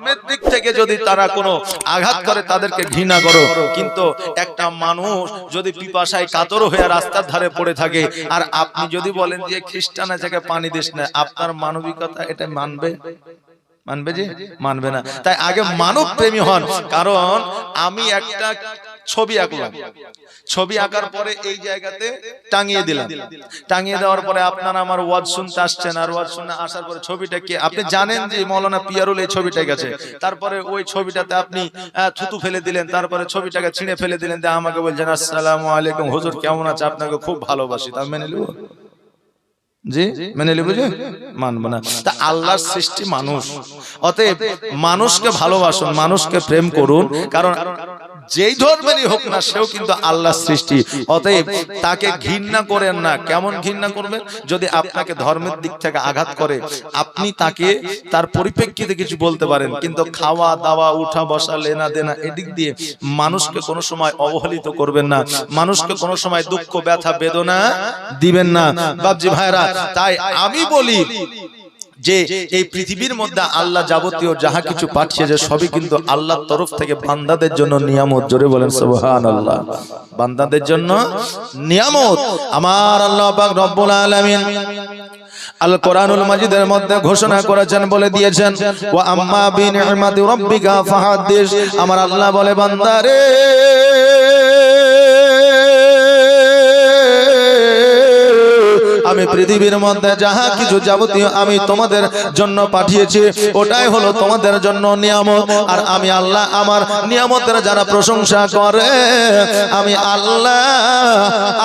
ধর্মের দিক থেকে যদি তারা কোনো আঘাত করে, তাদেরকে ঘৃণা করো। কিন্তু একটা মানুষ যদি পিপাসায় কাতর হয়ে রাস্তার ধারে পড়ে থাকে, আর আপনি যদি বলেন যে খ্রিস্টান আছে পানি দিস না, আপনার মানবিকতা এটা মানবে? মানবে যে? মানবে না। তাই আগে মানব প্রেমী হন, কারণ আমি একটা ছবি আঁকলাম। ছবি আঁকার পরে এই জায়গাতে টাঙিয়ে দিলাম। টাঙিয়ে দেওয়ার পরে আপনারা আমার ওয়াজ শুনতে আসছেন আর ওয়াজ শুনে আসার পরে ছবিটা কি আপনি জানেন যে মৌলানা পিয়ারুল এই ছবিটা গেছে। তারপরে ওই ছবিটাতে আপনি থুতু ফেলে দিলেন। তারপরে ছবিটাকে ছিঁড়ে ফেলে দিলেন দিয়ে আমাকে বলছেন আসসালামু আলাইকুম। হুজুর কেমন আছে? আপনাকে খুব ভালোবাসি। তা মেনে নেব জি? মেনে নেব যে? মানব না। তা আল্লাহর সৃষ্টি মানুষ। অতএব মানুষকে ভালোবাসুন মানুষকে প্রেম করুন। কারণ যেই ধর্মেরই হোক না সেও কিন্তু আল্লাহ সৃষ্টি। অতএব তাকে ঘৃণা করেন না। কেমন ঘৃণা করবেন? যদি আপনাকে ধর্মের দিক থেকে আঘাত করে, আপনি তাকে তার পরিপ্রেক্ষিতে কিছু বলতে পারেন। কিন্তু খাওয়া, দাওয়া, উঠা, বসা, লেনা দেনা এদিক দিয়ে মানুষকে কোনো সময় অবহেলিত করবেন না। মানুষকে কোনো সময় দুঃখ, ব্যথা, বেদনা দিবেন না। বাবজি ভাইরা তাই আমি বলি যে এই পৃথিবীর মধ্যে আল্লাহ যাবতীয় যাহা কিছু পাঠিয়েছে সবই কিন্তু আল্লাহর তরফ থেকে বান্দাদের জন্য নিয়ামত। জোরে বলেন সুবহান আল্লাহ বান্দাদের জন্য নিয়ামত। আমার আল্লাহ পাক রব্বুল আলামিন আল কোরআনুল মাজিদের মধ্যে ঘোষণা করেছেন বলে দিয়েছেন ওয়া আম্মা বিনিমাতি রাব্বিকা ফাহাদ্দিস আমার আল্লাহ বলে বান্দারে পৃথিবীর মধ্যে যাহা কিছু যাবতীয় আমি তোমাদের জন্য পাঠিয়েছি, ওটাই হলো তোমাদের জন্য নিয়ামত। আর আমি আল্লাহ আমার নিয়ামতের যারা প্রশংসা করে, আমি আল্লাহ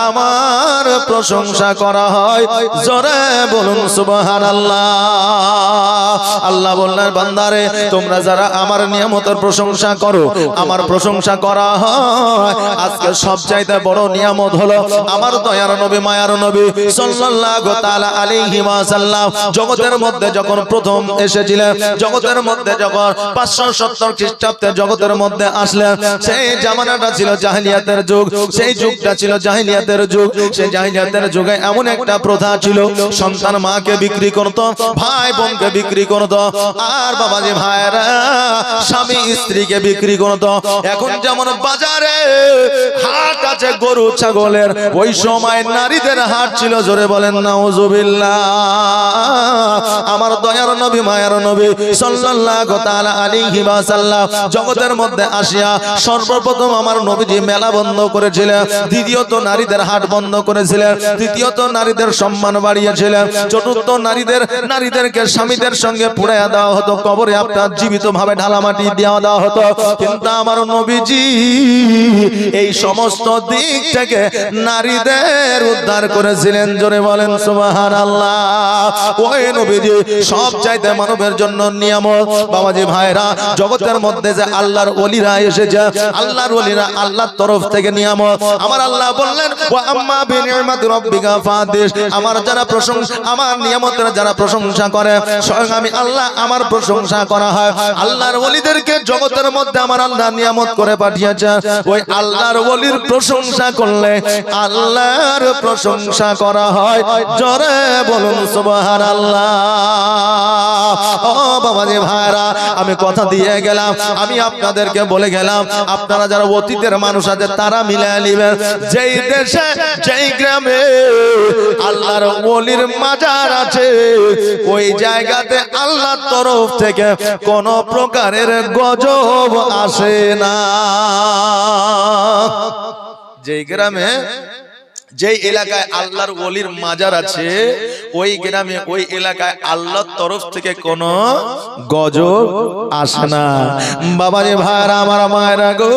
আমার প্রশংসা করা হয়। জোরে বলুন সুবহান আল্লাহ আল্লাহ বললেন, বান্দারে, তোমরা যারা আমার নিয়ামতের প্রশংসা করো, আমার প্রশংসা করা হয়। আজকে সব চাইতে বড় নিয়ামত হলো আমার দয়ার নবী, মায়ার নবী, সাল্লাল্লাহু জগতের মধ্যে যখন প্রথম এসেছিলেন, জগতের মধ্যে যখন 570 খ্রিস্টাব্দে জগতের মধ্যে আসলেন, সেই জামানাটা ছিল যুগ, সেই যুগটা ছিল যুগ, সেই যুগে এমন একটা প্রথা ছিল, সন্তান মাকে বিক্রি করত, ভাই বিক্রি আর বাবাজি ভাইরা স্বামী স্ত্রীকে বিক্রি করত। এখন যেমন বাজারে হাট আছে, গরু, ছাগলের, ওই সময় নারীদের হাট ছিল, জোরে বলেন আমার দয়ার নবী, মায়ার নবী সাল্লাল্লাহু জগতের মধ্যে আসিয়া সর্বপ্রথম আমার নবীজি মেলা বন্ধ করেছিলেন, দ্বিতীয়ত নারীদের হাট বন্ধ করেছিলেন, তৃতীয়ত নারীদের সম্মান বাড়িয়েছিলেন, চতুর্থ নারীদের, নারীদেরকে স্বামীদের সঙ্গে পুড়াইয়া দেওয়া হতো, কবরে আপনার জীবিত ভাবে ঢালামাটি দেওয়া দেওয়া হতো। কিন্তু আমার নবীজি এই সমস্ত দিক থেকে নারীদের উদ্ধার করেছিলেন, জোরে বলেন। সুবাহান আল্লাহ ওই নবীজি সব চাইতে মানবের জন্য নিয়ামত। বাবাজি ভাইরা জগতের মধ্যে যে আল্লাহর ওলিরা এসেছে আল্লাহর ওলিরা আল্লাহর তরফ থেকে নিয়ামত। আমার আল্লাহ বললেন ওয়া আম্মা বিনিমাতি রাব্বিকা ফাদিস আমার যারা প্রশংসা আমার নিয়ামতের যারা প্রশংসা করে স্বয়ং আমি আল্লাহ আমার প্রশংসা করা হয়। আল্লাহর ওলিদেরকে জগতের মধ্যে আমার আল্লাহ নিয়ামত করে পাঠিয়েছে। ওই আল্লাহর ওলির প্রশংসা করলে আল্লাহর প্রশংসা করা হয়। জোরে বলুন, সুবহানাল্লাহ। ও বাবাজি ভাইরা, আমি কথা দিয়ে গেলাম, আমি আপনাদেরকে বলে গেলাম, আপনারা যারা অতীতের মানুষ আছে, তারা মিলে নেবেন। যেই দেশে, যেই গ্রামে আল্লাহর ওলির মাজার আছে, ওই জায়গাতে আল্লাহর তরফ থেকে কোন প্রকারের গজব আসে না। যেই গ্রামে যেই এলাকায় আল্লাহর ওলির মাজার আছে, ওই গ্রামে, ওই এলাকায় আল্লাহর তরফ থেকে কোন গজব আসে না। বাবা রে ভাইরা, আমার মায়েরা গো।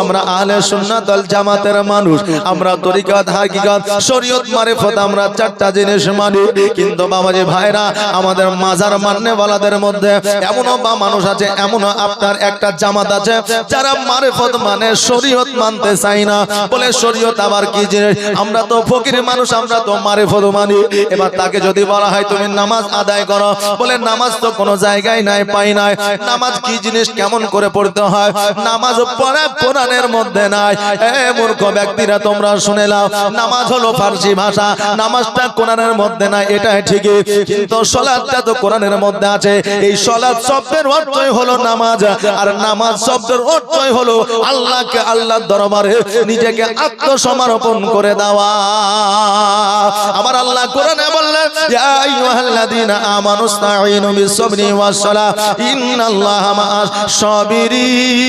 আমরা আলে সুন্নাতল জামাতের মানুষ, আমরা তরিকাত, হাকিকাত, শরীয়ত মারিফত আমরা চারটা জিনিস মানি। কিন্তু বাবাজি ভাইরা, আমাদের মাজার মাননে ওয়ালাদের মধ্যে এমনও বা মানুষ আছে, এমনও আপনার একটা জামাত আছে, যারা মারিফত মানে শরীয়ত মানতে চাই না। বলে শরীয়ত আবার কি জিনিস? আমরা তো ফকির মানুষ, আমরা তো মারিফত মানি। এবার তাকে যদি বলা হয়, তুমি নামাজ আদায় করো। বলে, নামাজ তো কোনো জায়গায় নাই, পাই নাই। নামাজ কি জিনিস? কেমন করে পড়তে হয়? নামাজ পড়ে কোরআনের মধ্যে নাই। এ মূর্খ ব্যক্তিরা, তোমরা শুনে নাও, নামাজ হলো ফার্সি ভাষা, নামাজটা কোরআনের মধ্যে নাই, এটাই ঠিকই। কিন্তু সলাৎটা তো কোরআনের মধ্যে আছে। এই সলাৎ শব্দের অর্থই হলো নামাজ, আর নামাজ শব্দের অর্থই হলো আল্লাহকে আল্লাহর দরবারে নিজেকে আত্মসমর্পণ করে দেওয়া। আমার আল্লাহ কোরআনে বললেন, ইয়া আইয়ুহাল্লাযীনা আমানুস্তাঈনু বিস-সাবরি ওয়াস-সালাহ, ইন্নাল্লাহা মা'আস সাবিরিন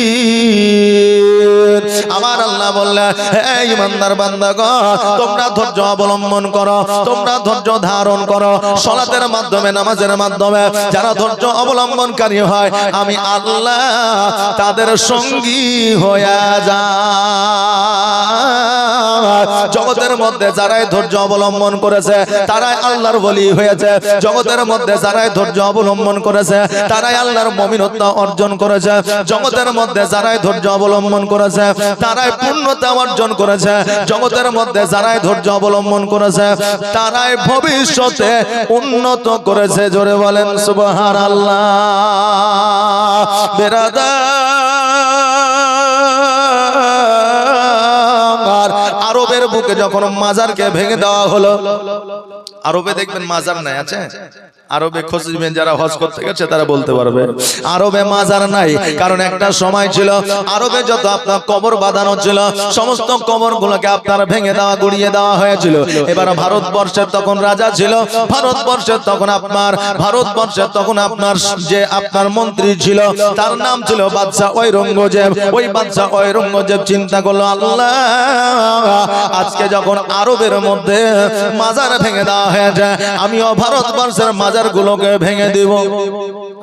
আমার আল্লাহ বললেন, হে ইমানদার বান্দাগণ, তোমরা ধৈর্য অবলম্বন করো, তোমরা ধৈর্য ধারণ করো। সালাতের মাধ্যমে, নামাজের মাধ্যমে যারা ধৈর্য অবলম্বনকারী হয়, আমি আল্লাহ তাদের সঙ্গী হয়ে যায় জগতের মধ্যে যারাই ধৈর্য অবলম্বন করেছে, তারাই আল্লাহর বলি হয়েছে। জগতের মধ্যে যারাই ধৈর্য অবলম্বন করেছে, তারাই আল্লাহর মমিনত্ব অর্জন করেছে। জগতের মধ্যে যারাই ধৈর্য অবলম্বন করেছে তারাই পূর্ণতা অর্জন করেছে, জগতের মধ্যে যারাই ধৈর্য অবলম্বন করেছে, তারাই ভবিষ্যতে উন্নত করেছে। জোরে বলেন সুবহান আল্লাহ বেরাদার। আরবের বুকে যখন মাজারকে ভেঙে দেওয়া হলো, আরবে দেখবেন মাজার নাই, আছে? আরবে দিবেন যারা হজ করতে গেছে তারা বলতে পারবে। আরবে মাজার নাই কারণ একটা সময় ছিল আরবে যত আপনার কবর বাঁধানো ছিল সমস্ত কবর গুলোকে আপনার ভেঙে দেওয়া গুড়িয়ে দেওয়া হয়েছিল। এবার ভারতবর্ষের তখন রাজা ছিল ভারতবর্ষের তখন আপনার ভারতবর্ষের তখন আপনার যে আপনার মন্ত্রী ছিল তার নাম ছিল বাদশাহ ঐরঙ্গজেব ওই বাদশাহ ঐরঙ্গজেব চিন্তা করল আল্লাহ! আজকে যখন আরবের মধ্যে মাজার ভেঙে দেওয়া হয়েছে আমিও ভারতবর্ষের মাজার গুলোকে ভেঙে দিব।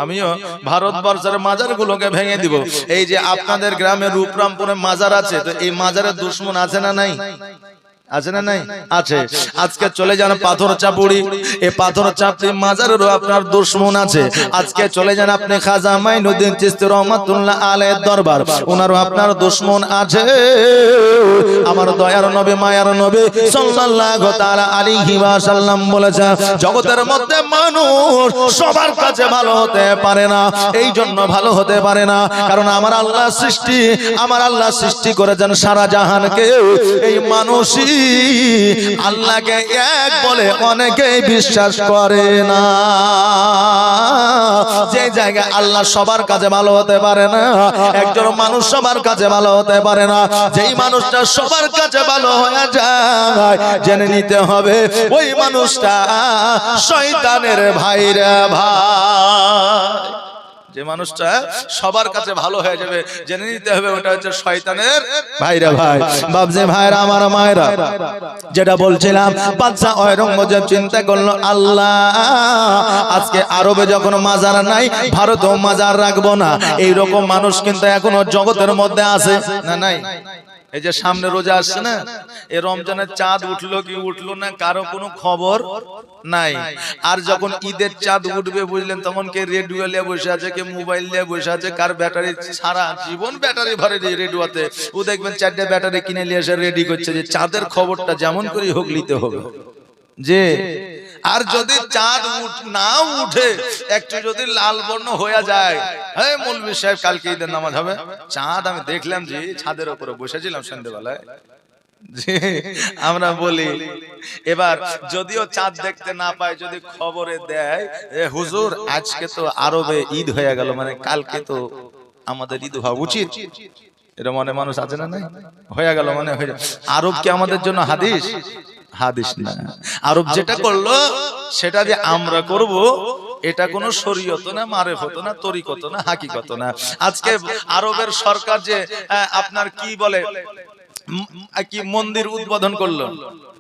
আমিও ভারতবর্ষের মাজার গুলোকে ভেঙে দিব। এই যে আপনাদের গ্রামে রূপরামপুরে মাজার আছে তো এই মাজারের দুশ্মন আছে না নাই? আছে না নাই? আছে। আজকে চলে যান পাথর চাপুড়ি। এই পাথর চাপড়ি মাজারেরও আপনার দুশ্মন আছে। আজকে চলে যান আপনি খাজা মাইনুদ্দিন চিস্তি রহমাতুল্লাহ আলাইহির দরবার। ওনারও আপনার দুশ্মন আছে। আমার দয়ার নবী মায়ার নবী সাল্লাল্লাহু তাআলা আলাইহি ওয়াসাল্লাম বলেছেন জগতের মধ্যে মানুষ সবার কাছে ভালো হতে পারে না। এই জন্য ভালো হতে পারে না। কারণ আমার আল্লাহ সৃষ্টি আমার আল্লাহ সৃষ্টি করেছেন সারা জাহানকে। এই মানুষই আল্লাহকে এক বলে অনেকেই বিশ্বাস করে না। যে জায়গায় আল্লাহ সবার কাছে ভালো হতে পারে না, একজন মানুষ সবার কাছে ভালো হতে পারে না, যেই মানুষটা সবার কাছে ভালো হয়ে যায়, জেনে নিতে হবে ওই মানুষটা শয়তানের ভাইরা ভাই। যে মানুষটা সবার কাছে ভালো হয়ে যাবে জেনে নিতে হবে ওটা হচ্ছে শয়তানের ভাইরা ভাই বাবজে ভাইরা আমার মায়েরা। যেটা বলছিলাম বাদশা ঔরঙ্গজেব চিন্তা করল আল্লাহ আজকে আরবে যখন মাজার নাই ভারতেও মাজার রাখব না। এইরকম মানুষ কিন্তু এখনও জগতের মধ্যে আছে। না নাই? এই যে সামনে রোজা আসছে না? এ রমজানের চাঁদ উঠল কি উঠল না? কারও কোনো খবর নাই। আর যখন ঈদের চাঁদ উঠবে বুঝলেন তখন কে রেডিও নিয়ে বসে আছে? কে মোবাইল নিয়ে বসে আছে? কার ব্যাটারি? সারা জীবন ব্যাটারি ভরে রেডিওতে ও দেখবেন চারটে ব্যাটারি কিনে নিয়ে এসে রেডি করছে যে চাঁদের খবরটা যেমন করে হোক নিতে হবে। যে আর যদি চাঁদ উঠ না উঠে একটু যদি লাল বর্ণ হয়ে যায়। হ্যাঁ মৌলবী সাহেব কালকে ঈদের নামাজ হবে। চাঁদ আমি দেখলাম যে ছাদের উপরে বসেছিলাম সন্ধ্যেবেলায়। জি, আমরা বলি এবার যদিও চাঁদ দেখতে না পায় যদি খবরে দেয় এ হুজুর আজকে তো আরবে ঈদ হয়ে গেল মানে কালকে তো আমাদের ঈদ হওয়া উচিত। এটা মনে মানুষ আছে না নাই? হয়ে গেল মানে হয়ে আরব কি আমাদের জন্য হাদিস? হাদিস না। আরব যেটা করল সেটা যে আমরা করব। এটা কোনো শরীয়ত না মারেফত না তরিকত না হাকিকত না। আজকে আরবের সরকার যে আপনার কি বলে কি মন্দির উদ্বোধন করল?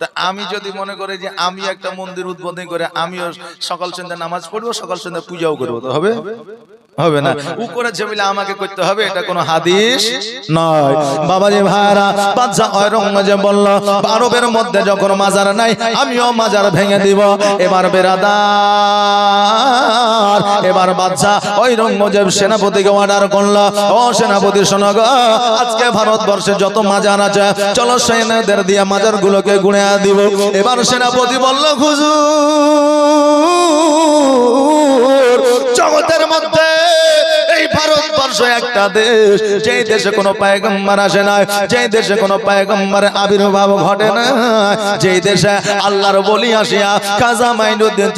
তা আমি যদি মনে করি যে আমি একটা মন্দির উদ্বোধন করে আমিও সকাল সন্ধ্যা নামাজ পড়ব সকাল সন্ধ্যা পূজাও করব তো হবে? হবে না। করেছে বলে আমাকে করতে হবে এটা কোনো হাদিস নয়। বাবাজি ভাইরা বাদশা ঔরঙ্গজেব বলল আরবের মধ্যে যখন মাজার নাই আমিও মাজার ভেঙে দিব। এবার বেরাদার এবার বাদশা ঔরঙ্গজেব সেনাপতিকে অর্ডার করল। ও সেনাপতি শোনো গো আজকে ভারতবর্ষে যত মাজার আছে চলো সেনাদের দিয়ে মাজার গুলোকে গুণে দিব। এবার সেনাপতি বলল হুজুর জগতের মধ্যে এই ভারতবর্ষ একটা দেশ দেশে কোনো পায়গম্বর আসে না দেশে কোনো আবির্ভাব ঘটে না দেশে আল্লাহর বলি আসিয়া কাজা মাইনুদ্দিন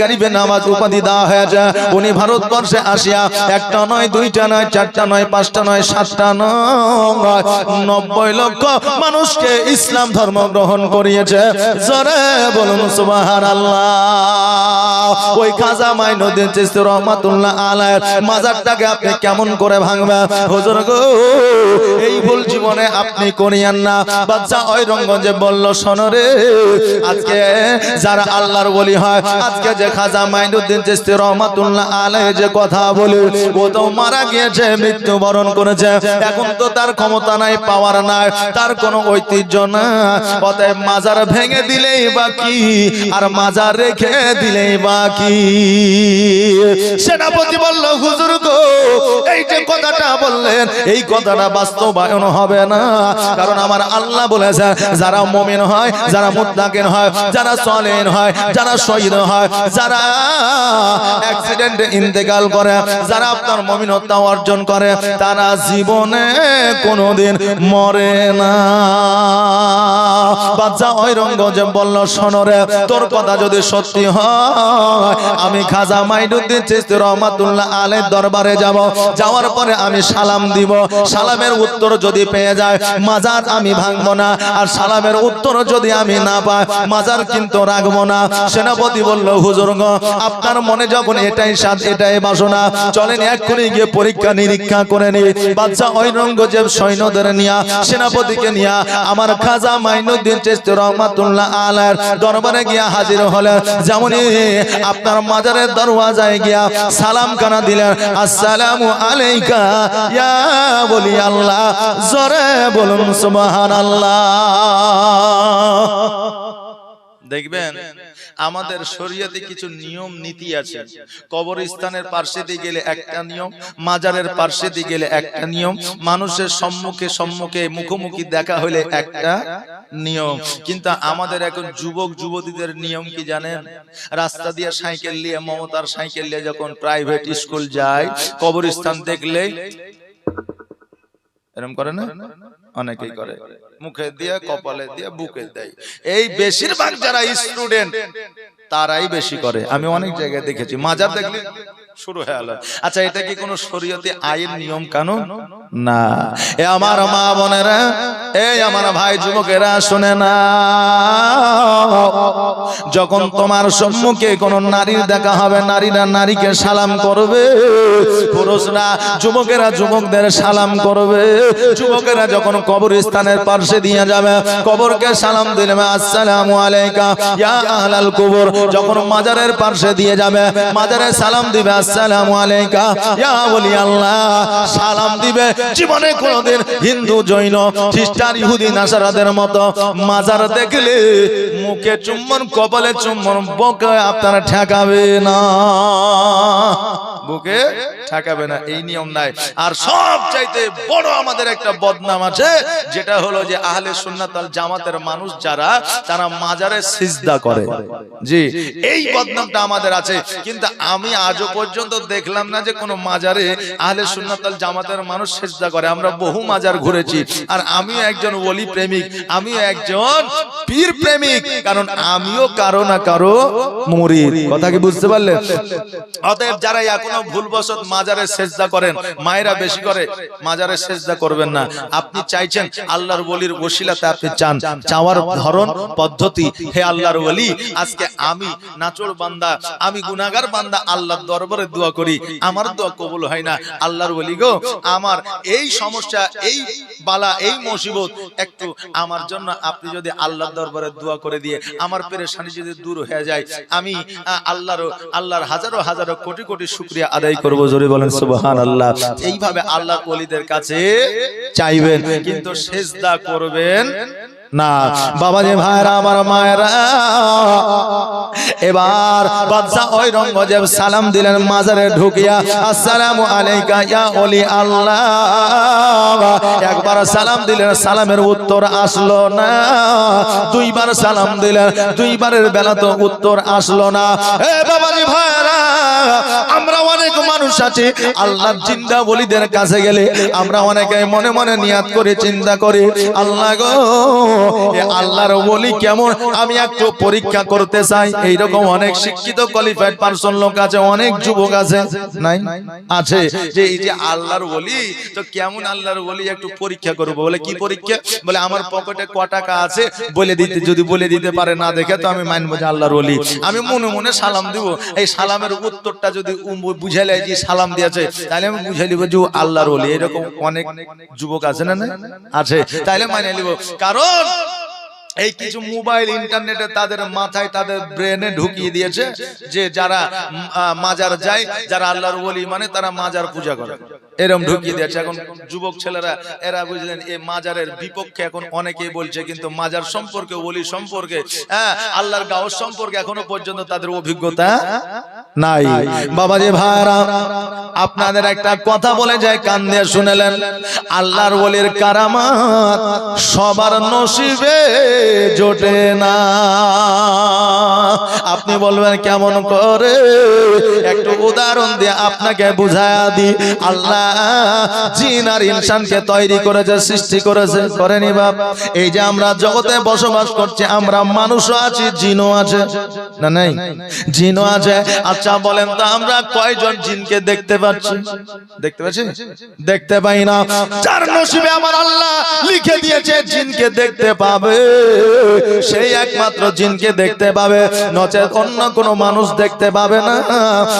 গরিবে নামাজ উপাধি দেওয়া হয়েছে, উনি ভারতবর্ষে আসিয়া একটা নয়, দুইটা নয়, চারটা নয়, পাঁচটা নয়, সাতটা নয়, নব্বই লক্ষ মানুষকে ইসলাম ধর্ম গ্রহণ করিয়েছে। জরে বলুন আল্লাহ ওই খাজা মাইনুদ্দিন চিস্তি রহমাতুল্লাহ আলাই মাজারটাকে আপনি কেমন করে হুজুর গো, এই ভুল জীবনে আপনি না। বাচ্চা বলল শোনরে আজকে যারা আল্লাহর বলি হয়, আজকে যে খাজা মাইনুদ্দিন চিস্তি রহমাতুল্লাহ যে কথা ও তো মারা গিয়েছে করেছে। এখন তো তার ক্ষমতা নাই পাওয়ার নাই, তার কোনো ঐতিহ্য না। অতএব মাজার ভেঙে দিলেই বাকি আর মাজার রেখে দিলেই বাকি সেনাপতি বলল, হুজুর গো, এই যে কথাটা বললেন, এই কথাটা বাস্তবায়ন হবে না। কারণ আমার আল্লাহ বলেছে, যারা মমিন হয়, যারা মুত্তাকিন হয়, যারা সলেন হয়, যারা শহীদ হয়, যারা অ্যাক্সিডেন্টে ইন্তেকাল করে, যারা আপনার মমিনতা অর্জন করে, তারা জীবনে কোনোদিন মরে না। বাচ্চা ওই রঙ্গজে বলল সনরে তোর কথা যদি সত্যি হয়, আমি খাজা মাইনুদ্দিন চিস্তি রহমাতুল্লাহ আলের দরবারে যাব। যাওয়ার পরে আমি সালাম দিব। সালামের উত্তর যদি পেয়ে যায়, মাজার আমি ভাঙবো না। আর সালামের উত্তর যদি আমি না পাই, মাজার কিন্তু রাখব না। সেনাপতি বলল, হুজুর আপনার মনে যখন এটাই স্বাদ, এটাই বাসনা, চলেন এক্ষুনি গিয়ে পরীক্ষা নিরীক্ষা করে নি বাচ্চা ঐরঙ্গজেব সৈন্যদের নিয়া, সেনাপতিকে নিয়া, আমার খাজা মাইনুদ্দিন চেস্তি রহমাতুল্লাহ আলার দরবারে গিয়া হাজির হলেন। যেমনই আপনার মাজারের দরওয়াজায় গিয়া সালাম কানা দিলেন আসসালামু আলাইকা ইয়া বলি আল্লাহ জোরে বলুন সুবহানাল্লাহ। দেখবেন আমাদের শরীয়তে কিছু নিয়ম নীতি আছে। কবরস্থানের পার্শ্বে দিয়ে গেলে একটা নিয়ম মাজারের পার্শ্বে দিয়ে গেলে একটা নিয়ম মানুষের সম্মুখে সম্মুখে মুখোমুখি দেখা হলে একটা নিয়ম। কিন্তু আমাদের এখন যুবক যুবতীদের নিয়ম কি জানেন? রাস্তা দিয়ে সাইকেল নিয়ে মমতার সাইকেল নিয়ে যখন প্রাইভেট স্কুল যায় কবরস্থান দেখলে এরকম করে না? অনেকেই করে। মুখে দিয়ে কপালে দিয়ে বুকে দেয়। এই বেশিরভাগ যারা স্টুডেন্ট তারাই বেশি করে। আমি অনেক জায়গায় দেখেছি। মাজার দেখলে শুরু হয়ে গেল। আচ্ছা এটা কি কোনো শরীয়তে আইন নিয়ম কানুন? না। এ আমার মা বোনেরা এই আমার ভাই যুবকেরা শুনে না যখন তোমার সম্মুখে কোন নারীর দেখা হবে, নারীরা নারীকে সালাম করবে। পুরুষরা যুবকেরা যুবকদের সালাম করবে। যুবকেরা যখন কবরস্থানের পার্শ্বে দিয়ে যাবে, কবরকে সালাম দিলে আসসালামু আলাইকা ইয়া আহলাল কবর। যখন মাজারের পার্শ্বে দিয়ে যাবে, মাজারে সালাম দিবে, আসসালামু আলাইকা ইয়া ওলি আল্লাহ। সালাম দিবে, জীবনে কোনোদিন হিন্দু জৈন খ্রিস্টান ইহুদি নাসারাদের মতো মাজার দেখলে মুখে চুম্বন, কপালে চুম্বন, বকে আপনারা ঠেকাবে না। বুকে ঠেকাবে না, এই নিয়ম নাই। আর সব চাইতে বড় আমাদের একটা বদনাম আছে, যেটা হলো যে আহলে সুন্নাত আল জামাতের মানুষ যারা, তারা মাজারে সিজদা করে। জি, এই বদনামটা আমাদের আছে। কিন্তু আমি আজও পর্যন্ত দেখলাম না যে কোনো মাজারে আহলে সুন্নাতাল জামাতের মানুষ সিজদা করে। আমরা বহু মাজার ঘুরেছি। আর আমিও একজন ওলি প্রেমিক। আমিও একজন পীর প্রেমিক। কারণ আমিও কারও না কারও মুরিদ। কথা কি বুঝতে পারলেন? অতএব যারা এখনও ভুলবশত মাজারে সেজদা করেন মায়েরা বেশি করে মাজারে সেজদা করবেন না। আপনি চাইছেন আল্লাহর বলির ওসিলাতে আপনি চান। চাওয়ার ধরন পদ্ধতি। হে আল্লাহর ওলি আজকে আমি নাচর বান্দা আমি গুনাগার বান্দা আল্লাহর দরবারে দোয়া করি। আমার দোয়া কবুল হয় না। আল্লাহর ওলি গো আমার এই সমস্যা এই বালা এই মুসিবত একটু আমার জন্য আপনি যদি আল্লাহর দরবারে দোয়া করে দিয়ে আমার পেরেশানি যদি দূর হয়ে যায় আমি আল্লাহর আল্লাহর হাজারো হাজারো কোটি কোটি শুকরিয়া আদায় করব জোরে বলেন সুবহানাল্লাহ। এইভাবে আল্লাহর ওলিদের কাছে চাইবেন কিন্তু সেজদা করবেন। না বাবাজি ভাইরা আমার মায়েরা। এবার বাদশা ওই রঙ্গজেব সালাম দিলেন মাজারে ঢুকিয়া। আসসালামু আলাইকা ইয়া ওলি আল্লাহ। একবার সালাম দিলেন সালামের উত্তর আসলো না। দুইবার সালাম দিলেন দুইবারের বেলা তো উত্তর আসলো না। এ বাবাজি ভাইরা আমরা অনেক মানুষ আছি আল্লাহর জিন্দা বলিদের কাছে গেলে আমরা অনেকে মনে মনে নিয়াত করে চিন্তা করি আল্লাহ গো আল্লাহর বলি কেমন? আমি একটু পরীক্ষা করতে চাই। এইরকম অনেক শিক্ষিত কোয়ালিফাইড পারসন লোক আছে, অনেক যুবক আছে। নাই? আছে। যে এই যে আল্লাহর বলি তো কেমন আল্লাহর বলি একটু পরীক্ষা বলে, কি পরীক্ষা? বলে, আমার পকেটে ক টাকা আছে, বলে দিতে, যদি বলে দিতে পারে না দেখে, তো আমি মানবো যে আল্লাহর বলি আমি মনে মনে সালাম দিব। এই সালামের উত্তরটা যদি বুঝাইলে যে সালাম দিয়েছে, তাহলে আমি বুঝাই নিব যে আল্লাহর বলি এরকম অনেক যুবক আছে না আছে। তাহলে মানে নিব। কারণ এই কিছু মোবাইল, ইন্টারনেটে তাদের মাথায় তাদের ব্রেনে ঢুকিয়ে দিয়েছে যে যারা মাজার যায়, যারা আল্লাহর বলি মানে তারা মাজার পূজা করে। এরকম ঢুকিয়ে দিয়েছে। এখন যুবক ছেলেরা এরা বুঝলেন এই মাজারের বিপক্ষে এখন অনেকেই বলছে কিন্তু মাজার সম্পর্কে ওলি সম্পর্কে হ্যাঁ আল্লাহর গাওস সম্পর্কে এখনও পর্যন্ত তাদের অভিজ্ঞতা নাই। বাবাজি ভাইরা আপনাদের একটা কথা বলে যায় কান দিয়ে শুনেলেন আল্লাহর ওলির কারামাত সবার নসিবে জোটে না। আপনি বলবেন কেমন করে? একটু উদাহরণ দিয়ে আপনাকে বুঝায়া দি আল্লাহ জিন আর ইনসানকে তৈরি করেছে, সৃষ্টি করেছে। করেনি বাপ? এই যে আমরা জগতে বসবাস করছি, আমরা মানুষও আছি, জিনও আছে। না নাই? জিনও আছে। আচ্ছা বলেন তো আমরা কয়জন জিনকে দেখতে পাচ্ছি? দেখতে পাচ্ছি? দেখতে পাই না। যার নসিবে আমার আল্লাহ লিখে দিয়েছে, জিনকে দেখতে পাবে। সেই একমাত্র জিনকে দেখতে পাবে। নচেত অন্য কোনো মানুষ দেখতে পাবে না।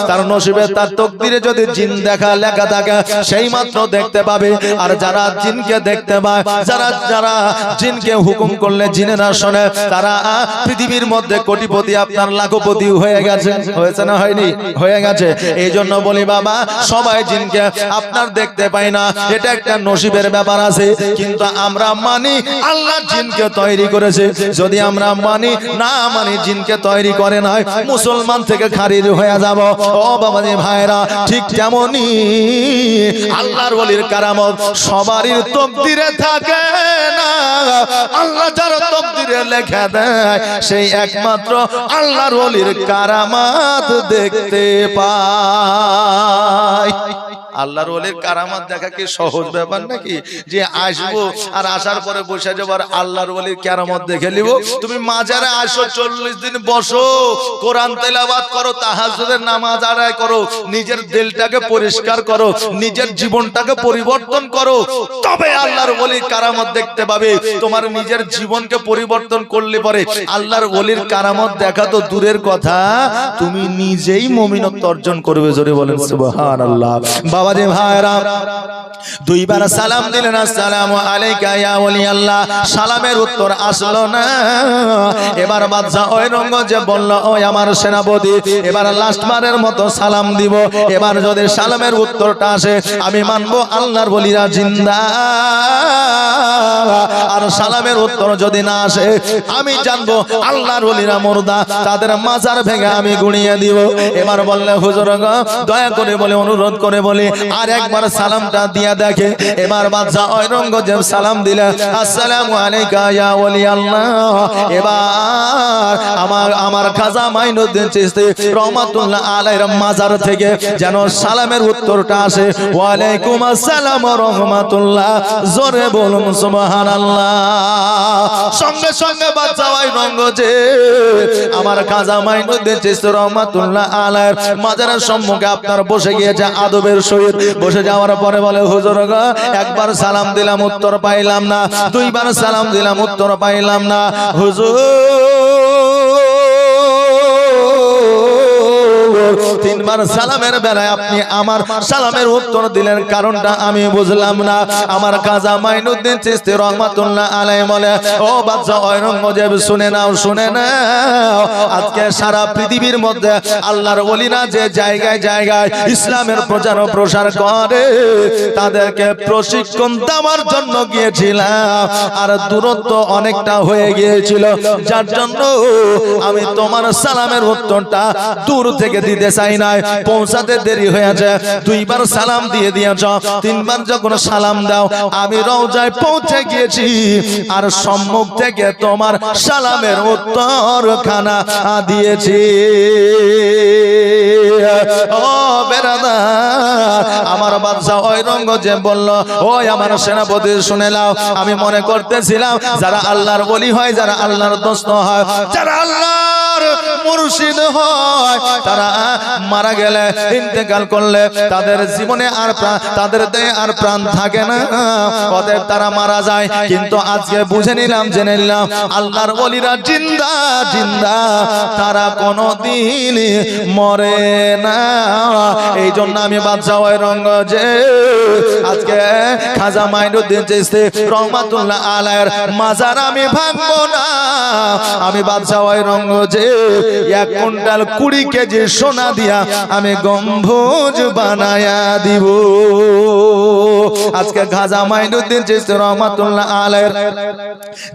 তার নসিবে, তার তকদিরে যদি জিন দেখা, লেখা থাকে সেই মাত্র দেখতে পাবে। আর যারা জিনকে দেখতে পায়, যারা যারা জিনকে হুকুম করলে জিনেরা শোনে তারা পৃথিবীর মধ্যে কোটিপতি আপনার লাখপতি হয়ে গেছে। হয়েছে না হয়নি? হয়ে গেছে। এই জন্য বলি, বাবা, সবাই জিনকে আপনার দেখতে পাই না। এটা একটা নসিবের ব্যাপার আছে। কিন্তু আমরা মানি আল্লাহ জিনকে তৈরি করেছে। যদি আমরা মানি, না মানি জিনকে তৈরি করে নয় মুসলমান থেকে খারিজ হয়ে যাব। ও বাবাজি ভাইরা, ঠিক তেমনই আল্লাহর ওলির কারামত সবারই তকদিরে থাকে না। আল্লাহ যার তকদিরে লেখা দেয়, সেই একমাত্র আল্লাহর ওলির কারামাত দেখতে পায়। আল্লাহর ওলির কারামাত দেখা কি সহজ ব্যাপার নাকি? যে আসব আর আসার পরে বসে যাবার আল্লাহর ওলির কারামত দেখে নিব। তুমি মাজারে আসো চল্লিশ দিন বসো কোরআন তেলাবাদ করো তাহাজুদের নামাজ আদায় করো নিজের দিলটাকে পরিষ্কার করো নিজের জীবনটাকে পরিবর্তন করো তবে আল্লাহর ওলির কারামত দেখতে পাবে তোমার নিজের জীবনকে পরিবর্তন করলে পরে। আল্লাহর ওলির কারামত দেখা তো দূরের কথা তুমি নিজেই মমিনত্ব অর্জন করবে জোরে বলেন সুবহানাল্লাহ বাবাজি ভাইরা দুইবার সালাম দিলেন, আসসালামু আলাইকা ইয়া ওলি আল্লাহ সালামের উত্তর আসলো না। এবার বাদশা যে বলল, ওই আমার সেনাপতি, এবার লাস্ট বারের মতো সালাম দিব। এবার যদি সালামের উত্তরটা আসে, আমি মানবো আল্লাহর বলিরা জিন্দা। আর সালামের উত্তর যদি না আসে, আমি জানব আল্লাহর বলিরা মুর্দা। তাদের মাজার ভেঙে আমি গুড়িয়ে দিব। এবার বললে, হুজুর দয়া করে বলে, অনুরোধ করে বলি আর একবার সালামটা দিয়া দেখে এবার বাদশা ঔরঙ্গজেব সালাম দিলে আসসালামু আলাইকা ইয়া ওলি আল্লাহ এবার আমার আমার খাজা মাইনুদ্দিন চিশতি রহমাতুল্লাহ আলাইহির মাজার থেকে যেন সালামের উত্তরটা আসে ওয়ালাইকুম আসসালাম ওয়া রাহমাতুল্লাহ জোরে বলুন সুবহানাল্লাহ সঙ্গে সঙ্গে বাচ্চা ঔরঙ্গজেব আমার খাজা মাইনুদ্দিন চিশতি রহমাতুল্লাহ আলাইহির মাজারের সম্মুখে আপনার বসে গিয়েছে আদবের সহিত বসে যাওয়ার পরে বলে, হুজুর একবার সালাম দিলাম, উত্তর পাইলাম না। দুইবার সালাম দিলাম, উত্তর পাইলাম না। হুজুর তিনবার সালামের বেলায় আপনি আমার সালামের উত্তর দিলেন। কারণটা আমি বুঝলাম না। আমার কাজা মাইনুদ্দিন চিস্তি রহমাতুল্লাহ আলাই বলে, ও বাচ্চা ঔরঙ্গজেব শুনে নাও শুনে নাও। আজকে সারা পৃথিবীর মধ্যে আল্লাহর ওলিরা যে জায়গায় জায়গায় ইসলামের প্রচার ও প্রসার করে, তাদেরকে প্রশিক্ষণ দেওয়ার জন্য গিয়েছিলাম। আর দূরত্ব অনেকটা হয়ে গিয়েছিল। যার জন্য আমি তোমার সালামের উত্তরটা দূর থেকে দিতে চাই নাই পৌঁছাতে দেরি হয়েছে। দুইবার সালাম দিয়ে দিয়েছ, তিনবার যখন সালাম দাও, আমি রওজায় পৌঁছে গিয়েছি। আর সম্মুখ থেকে তোমার সালামের উত্তর খানা দিয়েছি আমার বাদশা ওই রঙ্গ যে বলল, ওই আমার সেনাপতি, শুনে নাও, আমি মনে করতেছিলাম, যারা আল্লাহর বলি হয়, যারা আল্লাহর দোস্ত হয়, যারা আল্লাহর মুর্শিদ হয়। তারা মারা গেলে, ইন্তেকাল করলে তাদের জীবনে আর তাদের দেহে আর প্রাণ থাকে না। অতএব তারা মারা যায়। কিন্তু আজকে বুঝে নিলাম, জেনে নিলাম, আল্লাহর বলিরা জিন্দা জিন্দা। তারা কোনো দিন মরে না। এই জন্য আমি বাদশাহ রঙ্গ যে আজকে খাজা মাইনুদ্দিন চিস্তি রহমাতুল্লাহ আলাইয়ের মাজার আমি ভাঙবো না। আমি বাদশাহ রঙ্গ যে এক কুইন্টাল কুড়ি কেজি সোনা দিয়া আমি গম্ভুজ বানায়া দিব। আজকে খাজা মাইনুদ্দিন চিস্তি রহমাতুল্লাহ আলাইয়ের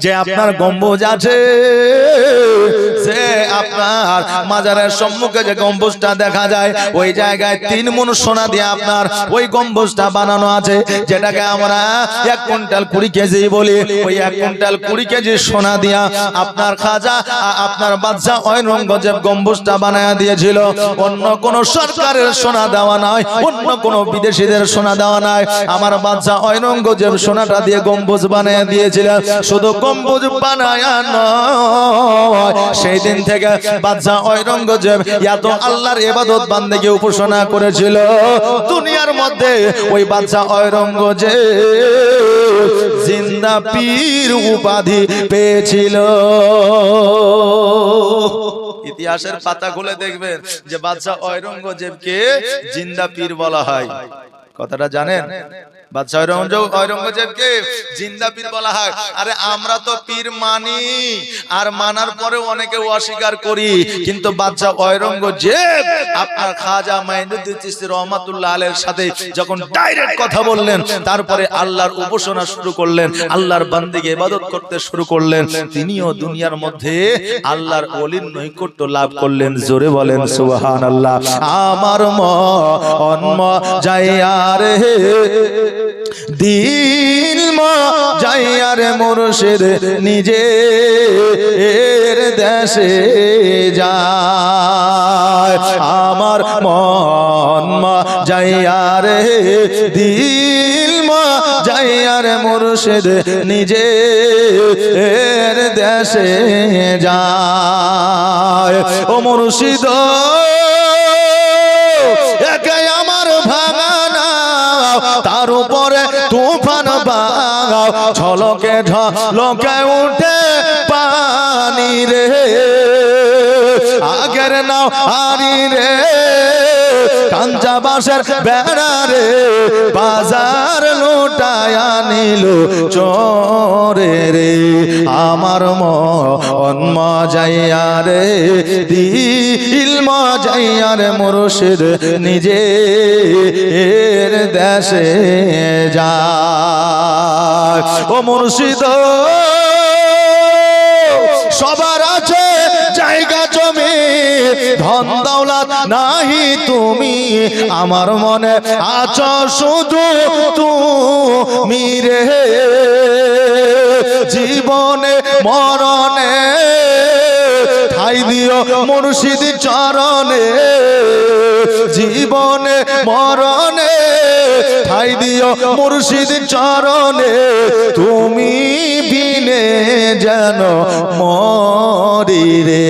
যে আপনার গম্বুজ আছে, সে আপনার মাজারের সম্মুখে যে গম্বুজটা দেখা যায়, ওই জায়গায় তিন মন সোনা দিয়ে আপনার ওই গম্বুজটা বানানো আছে, যেটাকে আমরা এক কুইন্টাল কুড়ি কেজি বলি। ওই এক কুইন্টাল কুড়ি কেজি সোনা দিয়া আপনার খাজা আপনার বাদশাহ ঐরঙ্গজেব গম্বুজটা বানায়া দিয়েছিল। অন্য কোন সরকারের সোনা দেওয়া নয়, অন্য কোন বিদেশিদের সোনা দেওয়া নাই আমার বাদশাহ ঐরঙ্গজেব সোনাটা দিয়ে গম্বুজ বানিয়ে দিয়েছিল, শুধু গম্বুজ বানায়া নয় সেই দিন থেকে বাদশাহ ঐরঙ্গজেব এত আল্লাহর ইবাদত বান্দেকে উপাসনা করেছিল, দুনিয়ার মধ্যে ওই বাদশাহ ঐরঙ্গজেব জিন্দা পীর উপাধি পেয়েছিল। ইতিহাসের পাতা খুলে দেখবেন যে বাদশাহ ঔরঙ্গজেবকে জিন্দা পীর বলা হয়। কথাটা জানেন? বাদশাহ ঔরঙ্গজেবকে জিন্দা পীর বলা হয়। আরে আমরা তো পীর মানি আর মানার পরেও অনেকে অস্বীকার করি। কিন্তু বাদশাহ ঔরঙ্গজেব আপনার খাজা মাইনুদ্দিন চিশতি রহমাতুল্লাহ আলাইহির সাথে যখন ডাইরেক্ট কথা বললেন তারপরে আল্লাহর উপাসনা শুরু করলেন আল্লাহর বান্দিকে ইবাদত করতে শুরু করলেন তিনিও দুনিয়ার মধ্যে আল্লাহর ওলির নৈকট্য লাভ করলেন। জোরে বলেন সুবহানাল্লাহ। আমার মন যাইয়ারে দিল যাইয়ারে মুর্শিদ নিজে এর দেশে যায়। আমার মন মা যাইয়ারে দিল যাইয়ারে মুর্শিদ নিজে এর দেশে যায়। ও মুর্শিদ ঝলকে ঝলকে উঠে পানি রে। আগের নাও হারি রে। কাঞ্চা বাসের বেড়া রে বাজার লুটায়া নিল চোরে রে। আমার মন মজাইয়া রে, দিল মজাইয়া রে মুর্শিদ নিজে এর দেশে যায়। ও মুর্শিদ, সবার আছে জমি ধন দৌলত নাহি তুমি। আমার মনে আছো শুধু তুমি রে। জীবনে মরণে ঠাই দিও মুর্শিদ চরণে। জীবনে মরণে ঠাই দিও মুর্শিদ চরণে। তুমি বিনে যেন মরি রে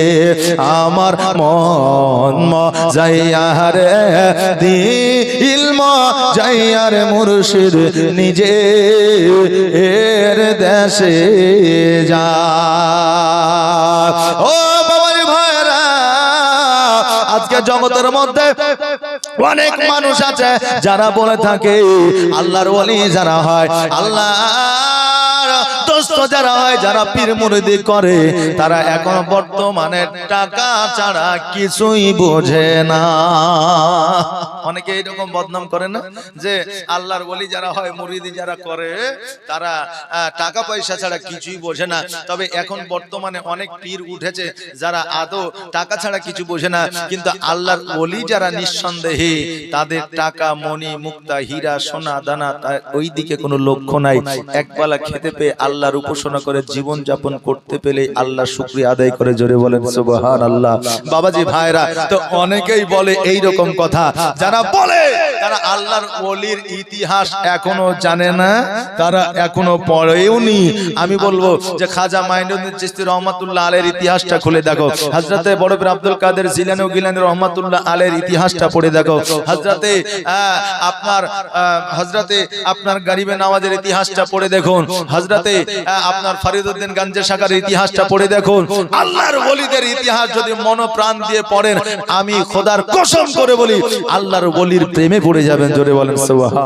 আমার মন যাইয়া রে দিল যাইয়া রে মুর্শিদ নিজে এর দেশে যা। ও বাবার ভাইরা আজকে জগতের মধ্যে অনেক মানুষ আছে যারা বলে থাকে আল্লাহর ওলি যারা হয় আল্লাহ যারা হয়, যারা পীর করে, তারা এখন বর্তমানে টাকা ছাড়া কিছুই বোঝে না। অনেকে বদনাম করে না? যে আল্লাহর বলি যারা হয়, মুরিদি যারা করে, তারা টাকা পয়সা ছাড়া কিছুই বোঝে না। তবে এখন বর্তমানে অনেক পীর উঠেছে, যারা আদৌ টাকা ছাড়া কিছু বোঝে না। কিন্তু আল্লাহর ওলি যারা নিঃসন্দেহে, তাদের টাকা, মণি, মুক্তা, হীরা, সোনা, দানা ওই দিকে কোনো লক্ষ্য নাই। একবেলা খেতে পেয়ে আল্লাহর উপাসনা করে জীবন যাপন করতে পেলে আল্লাহ শুক্রিয়া আদায় করে জোরে বলেন সুবহান আল্লাহ বাবাজি ভাইরা তো অনেকেই বলে এই রকম কথা। যারা বলে তারা আল্লাহর ওলির ইতিহাস এখনও জানে না তারা এখনও পড়েওনি আমি বলব যে খাজা মাইনুদ্দিন চিস্তি রহমাতুল্লাহ আলের ইতিহাসটা খুলে দেখো। হযরতে বড় পীর আব্দুল কাদের জিলানী ও গিলানী রহমাতুল্লাহ আলের ইতিহাসটা পড়ে দেখো। হযরতে আহ, আপনার আহ, হযরতে আপনার গরিবে নওয়াজের ইতিহাসটা পড়ে দেখুন। হযরতে আহ, আপনার ফরিদউদ্দিন গঞ্জে শাখার ইতিহাসটা পড়ে দেখুন। আল্লাহর ওলিদের ইতিহাস যদি মন প্রাণ দিয়ে পড়েন আমি খোদার কসম করে বলি আল্লাহর ওলির প্রেমে পড়ে যাবেন জোরে বলেন সুবহান।